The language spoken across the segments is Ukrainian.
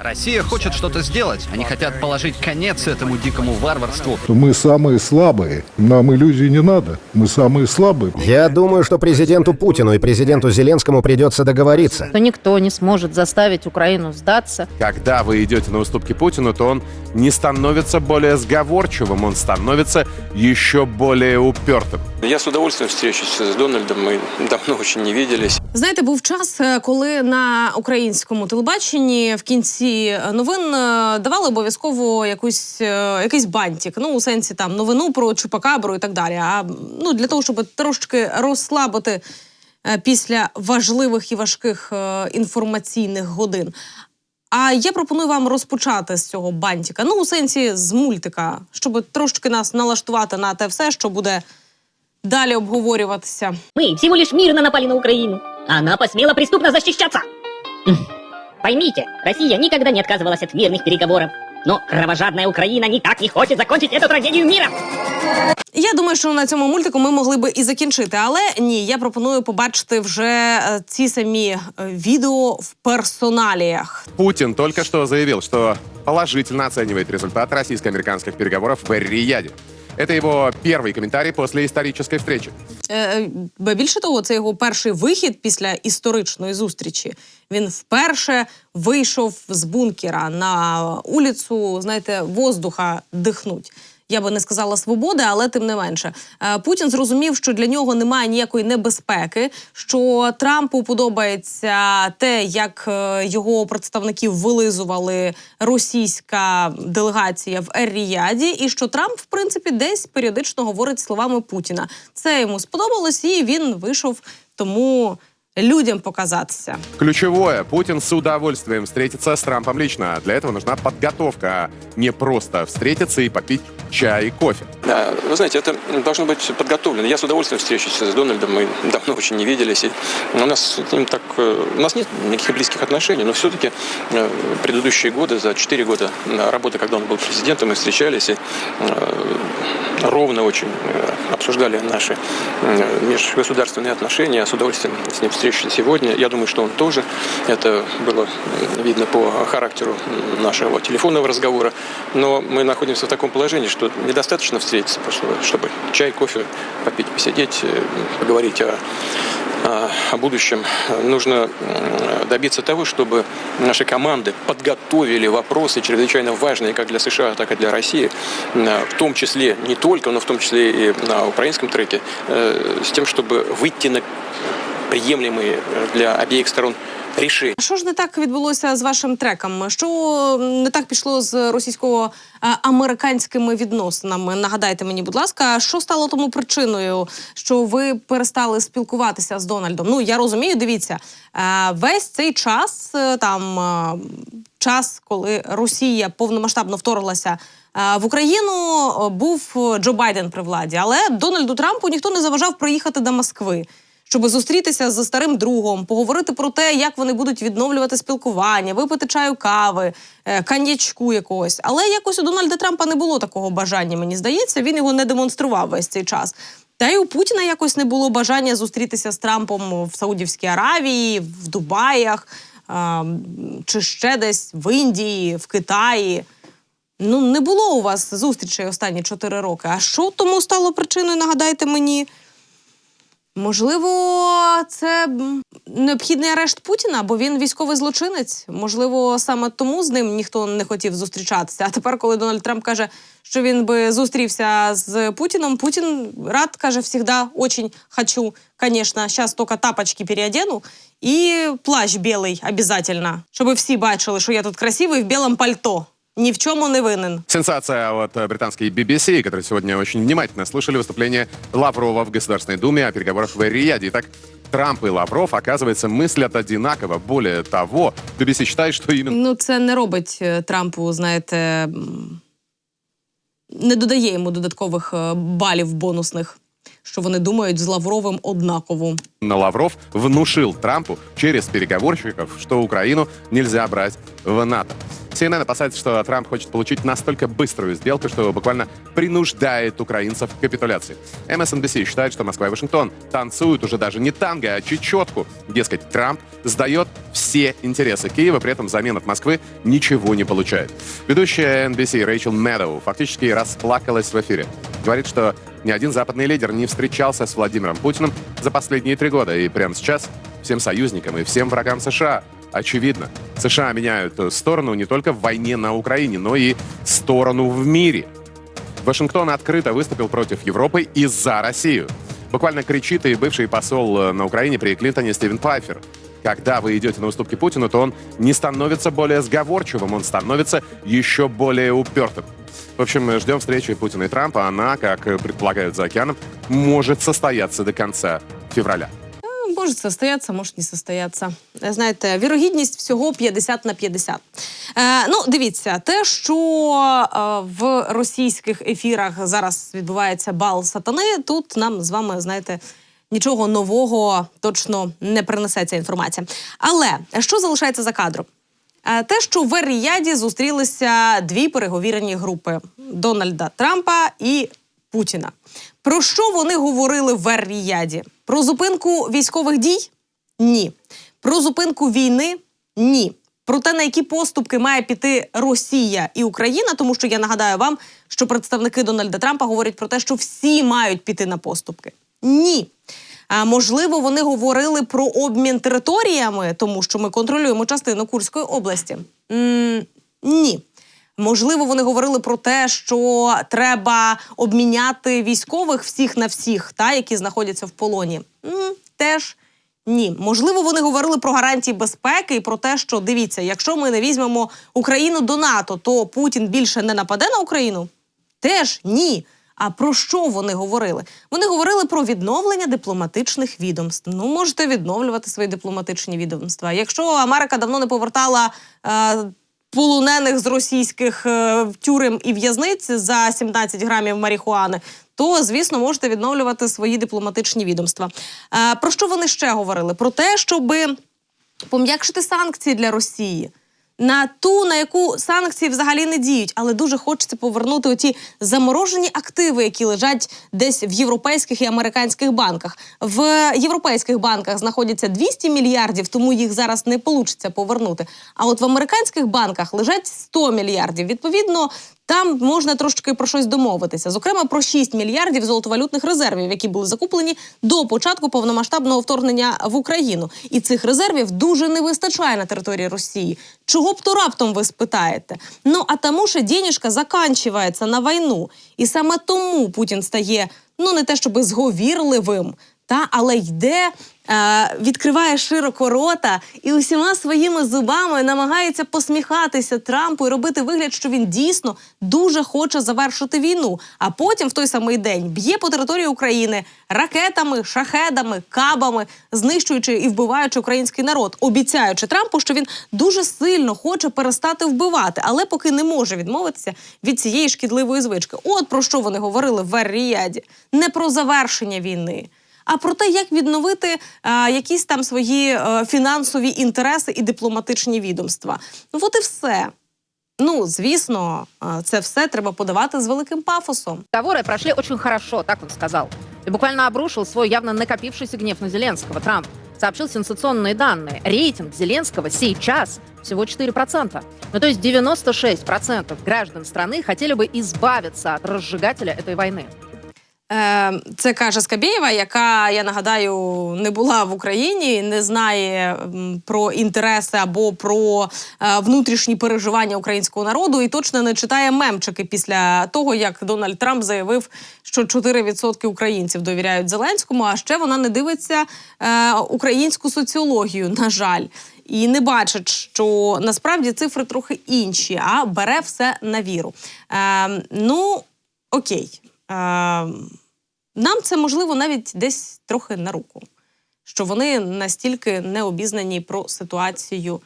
Россия хочет что-то сделать. Они хотят положить конец этому дикому варварству. Мы самые слабые. Нам иллюзий не надо. Мы самые слабые. Я думаю, что президенту Путину и президенту Зеленскому придется договориться. что никто не сможет заставить Украину сдаться. Когда вы идете на уступки Путину, то он не становится более сговорчивым, он становится еще более упертым. Я с удовольствием встречусь с Дональдом. Мы давно очень не виделись. Знаєте, був час, е, коли на українському телебаченні в кінці Новин е, давали обов'язково якусь е, якийсь бантик. Ну, у сенсі там новину про чупакабру і так далі. А ну для того, щоб трошки розслабити е, після важливих і важких інформаційних годин. А я пропоную вам розпочати з цього бантика. Ну, у сенсі з мультика, щоб трошки нас налаштувати на те все, що буде далі обговорюватися. Мы всего лишь мирно напали на Украину. а Она посмела преступно защищаться. М. Поймите, Россия никогда не отказывалась от мирных переговоров. Но кровожадная Украина никак не хочет закончить эту трагедию миром. Я думаю, що на цьому мультику ми могли би і закінчити, але ні, я пропоную побачити вже е, ці самі е, відео в персоналіях. Путин только что заявил, что положительно оценивает результат российско-американских переговоров в Эр-Рияде. Это его первый комментарий после исторической встречи. Е, бо більше того, це його перший вихід після історичної зустрічі. Він вперше вийшов з бункера на улицю, знаєте, воздуха дихнуть. Я би не сказала свободи, але тим не менше. Е, Путін зрозумів, що для нього немає ніякої небезпеки, що Трампу подобається те, як е, його представників вилизували російська делегація в Ер-Ріяді, і що Трамп, в принципі, десь періодично говорить словами Путіна. Це йому сподобалось, і він вийшов тому людям показатися. Ключевое, Путин с удовольствием встретится с Трампом лично. Для этого нужна подготовка, а не просто встретиться и попить чай и кофе. Да, вы знаете, это должно быть подготовлено. Я с удовольствием встречусь с Дональдом. Мы давно очень не виделись. И у нас с ним так... э, У нас нет никаких близких отношений, но все-таки предыдущие годы, за 4 года э, работы, когда он был президентом, мы встречались и э, ровно очень э, обсуждали наши э, межгосударственные отношения. С удовольствием с ним встречусь сегодня. Я думаю, что он тоже. Это было э, видно по характеру нашего телефонного разговора. Но мы находимся в таком положении, что недостаточно встретиться, чтобы чай, кофе попить, посидеть, э, поговорить о, о- будущем. Нужно добиться того, чтобы наши команды подготовили вопросы чрезвычайно важные как для США, так и для России, м, в том числе, не только, но в том числе и на украинском треке, э, с тем, чтобы выйти на приемлемые э, для обеих сторон решения. Що ж не так відбулося з вашим треком? Що не так пішло з російсько-американськими відносинами? Нагадайте мені, будь ласка, що стало тому причиною, що ви перестали спілкуватися з Дональдом? Ну я розумію, дивіться, е, весь цей час е, там е, час, коли Росія повномасштабно вторглася. е, В Україну е, був Джо Байден при владі, але Дональду Трампу ніхто не заважав приїхати до Москви щоб зустрітися з старим другом, поговорити про те, як вони будуть відновлювати спілкування, випити чаю кави, е, коньячку якогось. Але якось у Дональда Трампа не було такого бажання, мені здається, він його не демонстрував весь цей час. Та й у Путіна якось не було бажання зустрітися з Трампом в Саудівській Аравії, в Дубаях чи ще десь в Індії, в Китаї. Ну, не було у вас зустрічей останні чотири роки. А що тому стало причиною, нагадайте мені? Можливо, це необхідний арешт Путіна, бо він військовий злочинець. Можливо, саме тому з ним ніхто не хотів зустрічатися. А тепер, коли Дональд Трамп каже, що він би зустрівся з Путіном, Путін рад каже всегда очень хочу, конечно, сейчас только тапочки переодену і плащ білий обязательно, щоб всі бачили, що я тут красивий в білому пальто. Ні в чому не винен. Сенсация от э, британской BBC, которые сегодня очень внимательно слушали выступление Лаврова в Государственной Думе о переговорах в Эр-Рияде. Итак, Трамп и Лавров, оказывается, мыслят одинаково. Более того, BBC считает, что именно Ну, це не робить е, Трампу, знаєте, м, не додає йому додаткових е, балів бонусних, що вони думають з Лавровим однаково. Лавров внушил Трампу через переговорщиков, что Украину нельзя брать в НАТО. CNN опасается, что Трамп хочет получить настолько быструю сделку, что буквально принуждает украинцев к капитуляции. MSNBC считает, что Москва и Вашингтон танцуют уже даже не танго, а чечетку. Дескать, Трамп сдает все интересы Киева, при этом взамен от Москвы ничего не получает. Ведущая NBC Рэйчел Медоу фактически расплакалась в эфире. Говорит, что ни один западный лидер не встречался с Владимиром Путиным за последние три года. И прямо сейчас всем союзникам и всем врагам США очевидно, США меняют э, сторону не только в войне на Украине, но и сторону в мире. Вашингтон открыто выступил против Европы и за Россию. Буквально кричит и бывший посол э, на Украине при Клинтоне Стивен Пайфер. Когда вы идете на уступки Путину, то он не становится более сговорчивым, он становится еще более упертым. В общем, ждем встречи Путина и Трампа. Она, как предполагают за океаном, может состояться до конца февраля. Може состояться, може не состояться. Знаєте, вірогідність всього 50 на 50. Е, ну, дивіться, те, що е, в російських ефірах зараз відбувається бал сатани, тут нам з вами, знаєте, нічого нового точно не принесе ця інформація. Але що залишається за кадром? Е, Те, що в Ріяді зустрілися дві переговірені групи Дональда Трампа і Путіна. Про що вони говорили в Ріяді? Про зупинку військових дій? Ні. Про зупинку війни? Ні. Про те, на які поступки має піти Росія і Україна, тому що я нагадаю вам, що представники Дональда Трампа говорять про те, що всі мають піти на поступки. Ні. А можливо, вони говорили про обмін територіями, тому що ми контролюємо частину Курської області. м ні. Можливо, вони говорили про те, що треба обміняти військових всіх на всіх, та які знаходяться в полоні. теж ні. Можливо, вони говорили про гарантії безпеки і про те, що дивіться, якщо ми не візьмемо Україну до НАТО, то Путін більше не нападе на Україну. Теж ні. А про що вони говорили? Вони говорили про відновлення дипломатичних відомств. Ну, можете відновлювати свої дипломатичні відомства. Якщо Америка давно не повертала е, полонених з російських е, тюрем і в'язниць за 17 грамів марихуани, то звісно можете відновлювати свої дипломатичні відомства. Е, про що вони ще говорили? Про те, щоби пом'якшити санкції для Росії. На ту, на яку санкції взагалі не діють, але дуже хочеться повернути оті заморожені активи, які лежать десь в європейських і американських банках. В європейських банках знаходяться 200 мільярдів, тому їх зараз не вийде повернути. А от в американських банках лежать 100 мільярдів. Відповідно, там можна трошки про щось домовитися. Зокрема, про 6 мільярдів золотовалютних резервів, які були закуплені до початку повномасштабного вторгнення в Україну. І цих резервів дуже не вистачає на території Росії. Чого б то раптом ви спитаєте? Ну а тому, що денежка заканчується на війну, і саме тому Путін стає ну не те, щоб зговірливим, та але йде. е, Відкриває широко рота і усіма своїми зубами намагається посміхатися Трампу і робити вигляд, що він дійсно дуже хоче завершити війну. А потім в той самий день б'є по території України ракетами, шахедами, кабами, знищуючи і вбиваючи український народ, обіцяючи Трампу, що він дуже сильно хоче перестати вбивати, але поки не може відмовитися від цієї шкідливої звички. От про що вони говорили в Ер-Ріяді. не про завершення війни А про те, як відновити е, якісь там свої е, фінансові інтереси і дипломатичні відомства. Ну от і все. Ну, звісно, е, це все треба подавати з великим пафосом. Переговоры прошли очень хорошо, так он сказал. И буквально обрушил свой явно накопившийся гнев на Зеленского. Трамп сообщил сенсационные данные. Рейтинг Зеленского сейчас всего 4%. Ну, то есть 96% граждан страны хотели бы избавиться от разжигателя этой войны. Е, Це каже Скабєєва, яка я нагадаю не була в Україні, не знає про інтереси або про е, внутрішні переживання українського народу, і точно не читає мемчики після того, як Дональд Трамп заявив, що 4% українців довіряють Зеленському. А ще вона не дивиться е, українську соціологію, на жаль. І не бачить, що насправді цифри трохи інші, а бере все на віру. Е, ну, окей. Е, нам це можливо навіть десь трохи на руку, що вони настільки не обізнані про ситуацію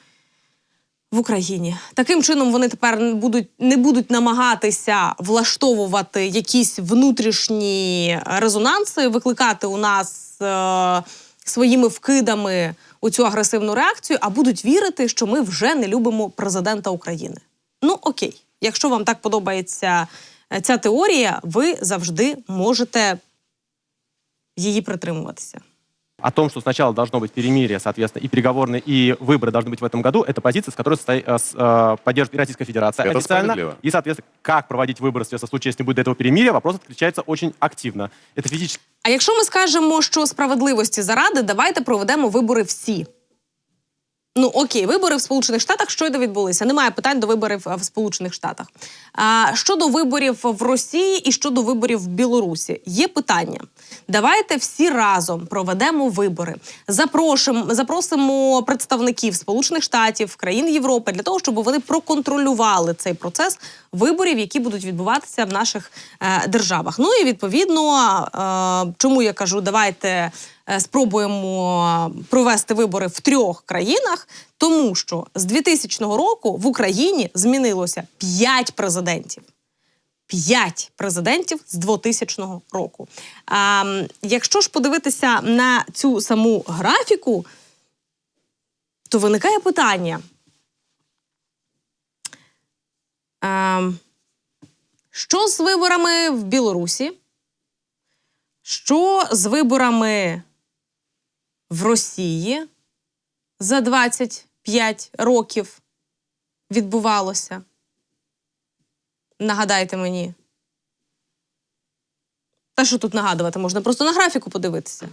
в Україні. Таким чином вони тепер не будуть, не будуть намагатися влаштовувати якісь внутрішні резонанси, викликати у нас е, своїми вкидами у цю агресивну реакцію, а будуть вірити, що ми вже не любимо президента України. Ну окей, якщо вам так подобається е, ця теорія, ви завжди можете її притримуватися. О том, что сначала должно быть перемирие, соответственно, и переговорные, и выборы должны быть в этом году, это позиция, с которой состо- э, с- э, поддерживает и Российская Федерация Это официально. справедливо. И, соответственно, как проводить выборы, соответственно, в случае, если не будет этого перемирия, вопрос отключается очень активно. Это физически А якщо ми скажемо, що справедливості заради, давайте проведемо вибори всі. Ну окей, вибори в Сполучених Штатах щойно відбулися. Немає питань до виборів е, в Сполучених Штатах. А щодо виборів в Росії і щодо виборів в Білорусі, є питання. Давайте всі разом проведемо вибори. Запрошимо, запросимо представників Сполучених Штатів, країн Європи для того, щоб вони проконтролювали цей процес виборів, які будуть відбуватися в наших е, державах. Ну і відповідно, е, чому я кажу, давайте спробуємо провести вибори в трьох країнах, тому що з 2000 року в Україні змінилося 5 президентів. П'ять президентів з 2000 року. А, якщо ж подивитися на цю саму графіку, то виникає питання. А, Ем, що з виборами в Білорусі? Що з виборами в Росії за 25 років відбувалося? Нагадайте мені. Та що тут нагадувати? Можна просто на графіку подивитися.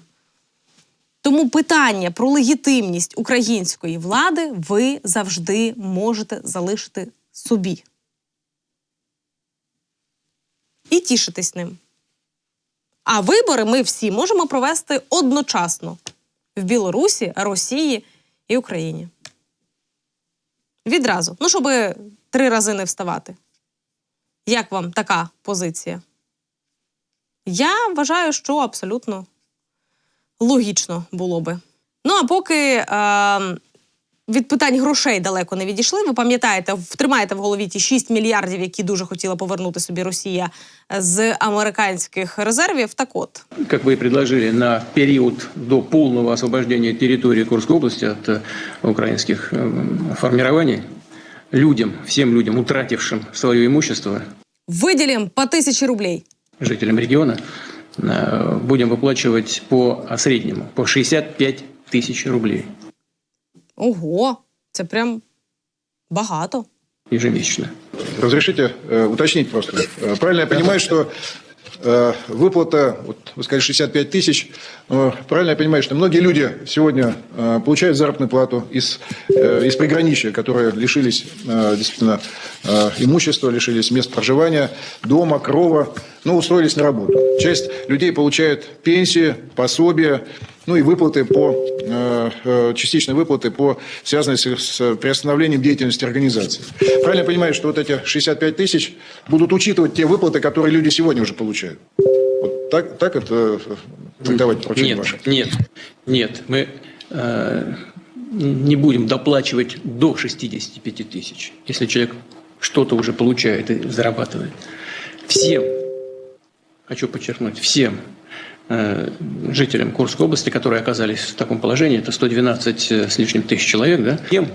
Тому питання про легітимність української влади ви завжди можете залишити собі. І тішитись ним. А вибори ми всі можемо провести одночасно в Білорусі, Росії і Україні. Відразу. Ну, щоб три рази не вставати. Як вам така позиція? Я вважаю, що абсолютно логічно було би. Ну а поки е, від питань грошей далеко не відійшли, ви пам'ятаєте, втримаєте в голові ті 6 мільярдів, які дуже хотіла повернути собі Росія з американських резервів. Так от как вы и предложили, на период до полного освобождения территории Курской области от э, украинских э, формирований, людям, всем людям, утратившим свое имущество, виділім по тисячі рублей. жителям региона, э, будем выплачивать по а, среднему, по 65 тысяч рублей Ого, це прям багато. ежемесячно. Разрешите э, уточнить просто. Э, правильно я понимаю, что э, выплата, вот вы сказали 65 тысяч, но правильно я понимаю, что многие люди сегодня э, получают заработную плату из, э, из приграничья, которые лишились э, действительно э, имущества, лишились мест проживания, дома, крова, но устроились на работу. Часть людей получает пенсии, пособия, ну и выплаты по, э, э, частичные выплаты по, связанные с, с приостановлением деятельности организации. Правильно я понимаю, что вот эти 65 тысяч будут учитывать те выплаты, которые люди сегодня уже получают? Вот так, так это э, трактовать поручение Нет, ваше? нет, нет. Мы э, не будем доплачивать до 65 тысяч, если человек что-то уже получает и зарабатывает. Всем, хочу подчеркнуть, всем э, жителям Курской области, которые оказались в таком положении, это 112 с лишним тысяч человек, да, всем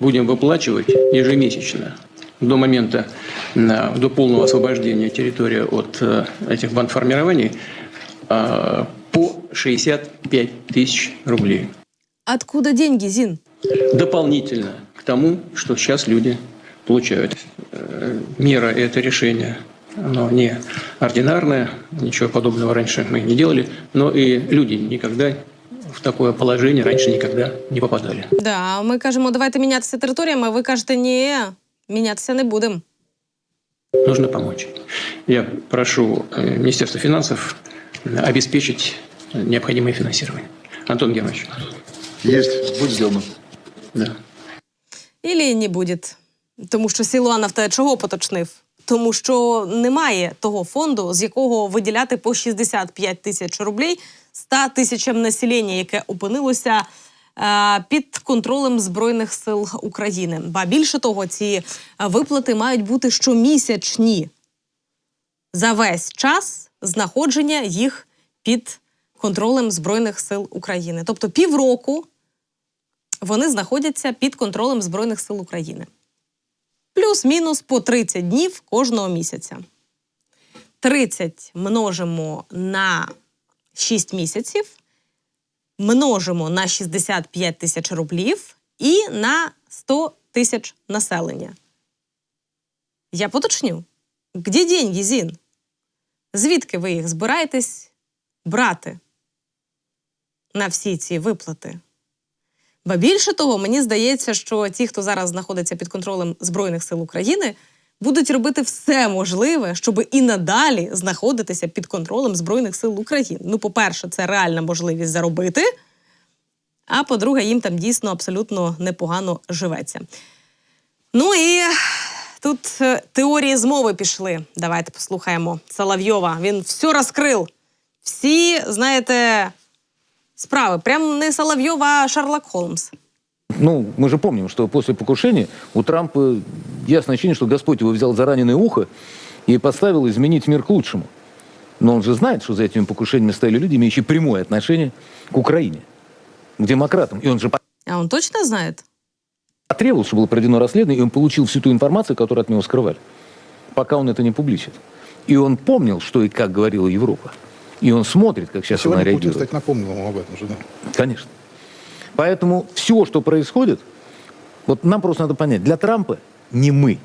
будем выплачивать ежемесячно до момента, э, до полного освобождения территории от э, этих бандформирований э, по 65 тысяч рублей. Откуда деньги, Зін? Дополнительно к тому, что сейчас люди получают. Э, Мера и это решение, оно не ординарное, ничего подобного раньше мы не делали, но и люди никогда в такое положение раньше никогда не попадали. Да, ми кажемо, давайте мінятися територіями, а ви кажете, ні, мінятися не будемо. Нужно помочь. Я прошу э, Министерство финансов э, обеспечить необходимое финансирование. Антон Германович. Есть, будет сделано. Да. Ілі не буде. Тому що Сілуанов те чого поточнив? Тому що немає того фонду, з якого виділяти по 65 тисяч рублей 100 тисячам населення, яке опинилося е, під контролем Збройних сил України. Ба більше того, ці е, виплати мають бути щомісячні за весь час знаходження їх під контролем Збройних сил України. Тобто півроку вони знаходяться під контролем Збройних сил України. Плюс плюс-мінус по 30 днів кожного місяця. 30 множимо на 6 місяців, множимо на 65 тисяч рублів і на 100 тисяч населення. Я поточню. Где деньги, Зін? Звідки ви їх збираєтесь брати на всі ці виплати? Ба більше того, мені здається, що ті, хто зараз знаходиться під контролем Збройних сил України, будуть робити все можливе, щоб і надалі знаходитися під контролем Збройних сил України. Ну, по-перше, це реальна можливість заробити. А по-друге, їм там дійсно абсолютно непогано живеться. Ну і тут е, теорії змови пішли. Давайте послухаємо Соловйова. Він все розкрив. Всі, знаєте, справи. Прям не Соловйов, а Шерлок Холмс. Ну, мы же помним, что после покушения у Трампа ясное ощущение, что Господь его взял за раненое ухо и поставил изменить мир к лучшему. Но он же знает, что за этими покушениями стояли люди, имеющие прямое отношение к Украине, к демократам. И он же А он точно знає? потребовал, чтобы было проведено расследование, и он получил всю ту информацию, которую от него скрывали, пока он это не публичит. И он помнил, что и как говорила Европа. И он смотрит, как сейчас она Сегодня Путин, реагирует. кстати, напомнил вам об этом же, да. Конечно. Поэтому все, что происходит, вот нам просто надо понять, для Трампа не мы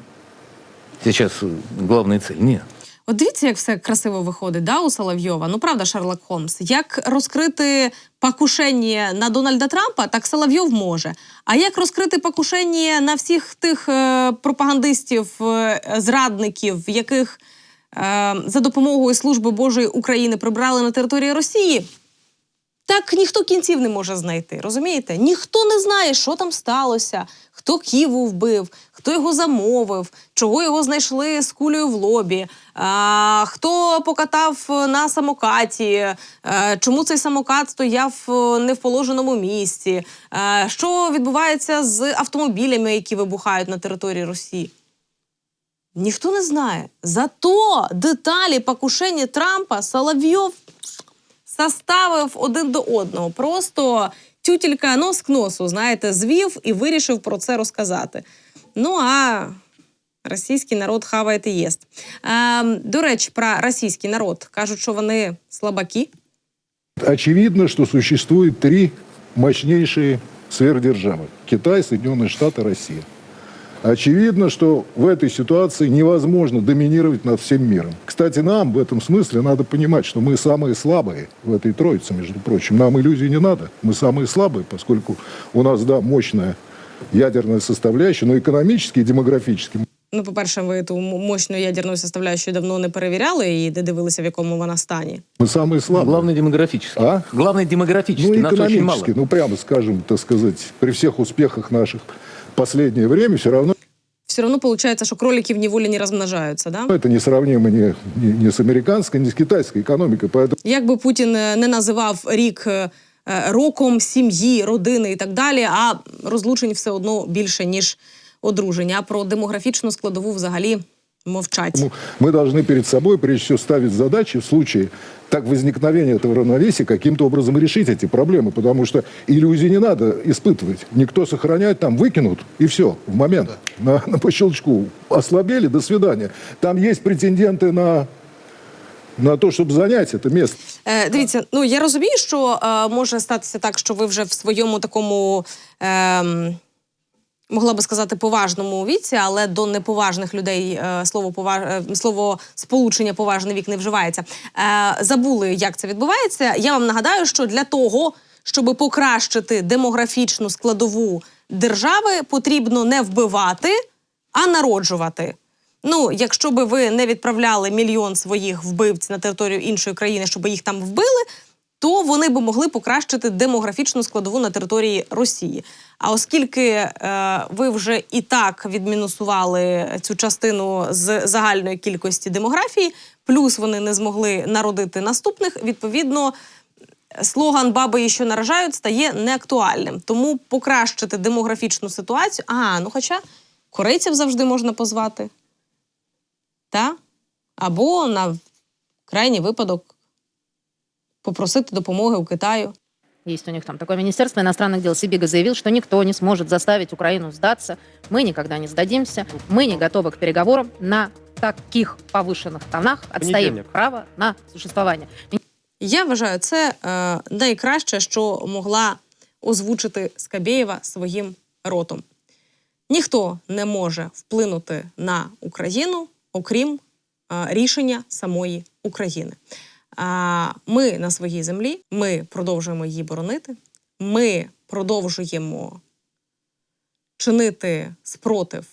сейчас э, главная цель. Нет. От дивіться, як все красиво виходить, да, у Соловйова. Ну правда, Шерлок Холмс. Як розкрити покушення на Дональда Трампа, так Соловйов може. А як розкрити покушення на всіх тих е, пропагандистів, е, зрадників, яких е, за допомогою Служби Божої України прибрали на території Росії? Так ніхто кінців не може знайти, розумієте? Ніхто не знає, що там сталося, хто Ківу вбив, хто його замовив, чого його знайшли з кулею в лобі, а, хто покатав на самокаті, е, чому цей самокат стояв е, не в положеному місці, е, що відбувається з автомобілями, які вибухають на території Росії. Ніхто не знає. Зато деталі покушення Трампа Соловйов составив один до одного. Просто тютілька нос к носу, знаєте, звів і вирішив про це розказати. Ну а російський народ хаває і єст. Е, до речі, про російський народ кажуть, що вони слабаки. Очевидно, что существует три мощнейшие сверхдержавы. Китай, Соединенные Штаты, Россия. Очевидно, что в этой ситуации невозможно доминировать над всем миром. Кстати, нам в этом смысле надо понимать, что мы самые слабые в этой троице, между прочим. Нам иллюзий не надо. Мы самые слабые, поскольку у нас, да, мощная ядерная составляющая, но экономически и демографически Ну, по-перше, ви ту м- мощну ядерну составляющу давно не перевіряли і не дивилися, в якому вона стані. мы самые слабые. Главное демографически. А? Главное демографически. Ну, Нас очень мало. экономически, ну, прямо скажем, так сказать, при всех успехах наших в последнее время все равно Все одно виходить, що кролики в неволі не розмножаються, да? это несравнимо ни, ни, ни с американской, ни с китайской экономикой. Поэтому Як би Путін е, не називав рік е, е, роком сім'ї, родини і так далі, а розлучень все одно більше, ніж одруження. А про демографічну складову взагалі мовчать. мы- мы должны перед собой, прежде всего, ставить задачи в случае так возникновения этого равновесия каким-то образом решить эти проблемы, потому что иллюзий не надо испытывать. Никто сохраняет, там выкинут, и все, в момент, на, на по щелчку. Ослабели, до свидания. Там есть претенденты на, на то, чтобы занять это место. Е, дивіться, ну я розумію, що е, може статися так, що ви вже в своєму такому. Е, Могла би сказати поважному віці, але до неповажних людей е, слово поваж... е, слово сполучення поважний вік не вживається. Е, забули, як це відбувається. Я вам нагадаю, що для того, щоб покращити демографічну складову держави, потрібно не вбивати, а народжувати. Ну, якщо би ви не відправляли мільйон своїх вбивць на територію іншої країни, щоб їх там вбили, то вони би могли покращити демографічну складову на території Росії. А оскільки е, ви вже і так відмінусували цю частину з загальної кількості демографії, плюс вони не змогли народити наступних, відповідно. Слоган баби, що наражають, стає неактуальним. Тому покращити демографічну ситуацію. А, ну хоча корейців завжди можна позвати. Та? Або на крайній випадок попросити допомоги у Китаю. есть у них там такое Министерство иностранных дел, Сибига заявил, что никто не сможет заставить Украину сдаться. Мы никогда не сдадимся. Мы не готовы к переговорам на таких повышенных тонах. Отстоим Понедельник. право на существование. Я вважаю, це е, найкраще, що могла озвучити Скабєєва своїм ротом. Ніхто не може вплинути на Україну, окрім е, рішення самої України. Ми на своїй землі, ми продовжуємо її боронити, ми продовжуємо чинити спротив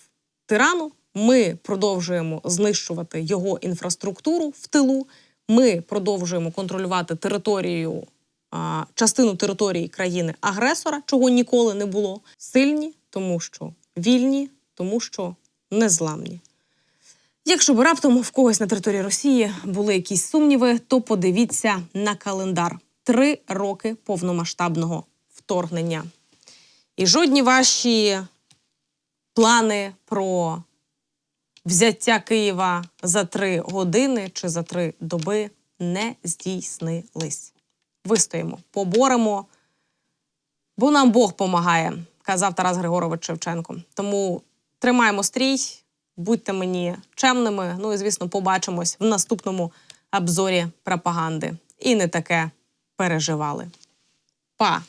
тирану. Ми продовжуємо знищувати його інфраструктуру в тилу. Ми продовжуємо контролювати територію, частину території країни-агресора, чого ніколи не було. Сильні, тому що вільні, тому що незламні. Якщо б раптом в когось на території Росії були якісь сумніви, то подивіться на календар: три роки повномасштабного вторгнення. І жодні ваші плани про взяття Києва за три години чи за три доби не здійснились. Вистоїмо, поборемо, бо нам Бог помагає, казав Тарас Григорович Шевченко. Тому тримаємо стрій, будьте мені чемними. Ну і звісно, побачимось в наступному обзорі пропаганди. І не таке переживали. Па!